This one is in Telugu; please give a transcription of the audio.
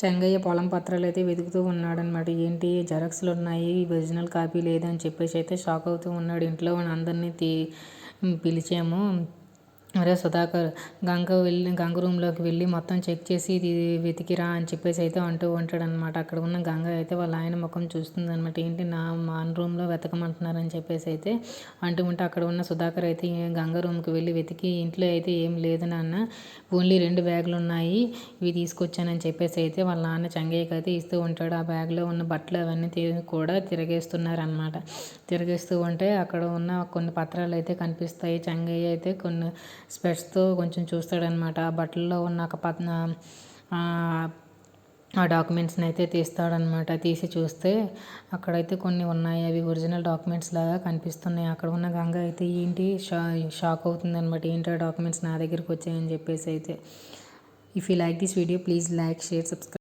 చెంగయ్య పొలం పత్రాలు అయితే వెతుకుతూ ఉన్నాడనమాట ఏంటి? జెరాక్స్లు ఉన్నాయి ఒరిజినల్ కాపీ లేదని చెప్పేసి అయితే షాక్ అవుతూ ఉన్నాడు. ఇంట్లో అందరినీ తీ పిలిచాము. అరే సుధాకర్ గంగ వెళ్ళి గంగ రూమ్లోకి వెళ్ళి మొత్తం చెక్ చేసి ఇది వెతికిరా అని చెప్పేసి అయితే అంటూ ఉంటాడనమాట అక్కడ ఉన్న గంగ అయితే వాళ్ళ ఆయన ముఖం చూస్తుంది అనమాట ఏంటి నా మా రూమ్లో వెతకమంటున్నారని చెప్పేసి అయితే అంటూ ఉంటే అక్కడ ఉన్న సుధాకర్ అయితే గంగ రూమ్కి వెళ్ళి వెతికి ఇంట్లో అయితే ఏం లేదు నాన్న ఓన్లీ రెండు బ్యాగులు ఉన్నాయి ఇవి తీసుకొచ్చానని చెప్పేసి అయితే వాళ్ళ నాన్న చంగయ్యకి అయితే ఇస్తూ ఉంటాడు. ఆ బ్యాగ్లో ఉన్న బట్టలు అవన్నీ కూడా తిరగేస్తున్నారనమాట తిరిగేస్తూ ఉంటే అక్కడ ఉన్న కొన్ని పత్రాలు అయితే కనిపిస్తాయి. చంగయ్య అయితే కొన్ని స్పెట్స్తో కొంచెం చూస్తాడనమాట. ఆ బట్టల్లో ఉన్న ఒక పత్ ఆ డాక్యుమెంట్స్ని అయితే తీస్తాడనమాట. తీసి చూస్తే అక్కడైతే కొన్ని ఉన్నాయి. అవి ఒరిజినల్ డాక్యుమెంట్స్ లాగా కనిపిస్తున్నాయి. అక్కడ ఉన్న గంగ అయితే ఏంటి? షా షాక్ అవుతుంది అనమాట ఏంటి ఆ డాక్యుమెంట్స్ నా దగ్గరికి వచ్చాయని చెప్పేసి అయితే. If you like this video please like share subscribe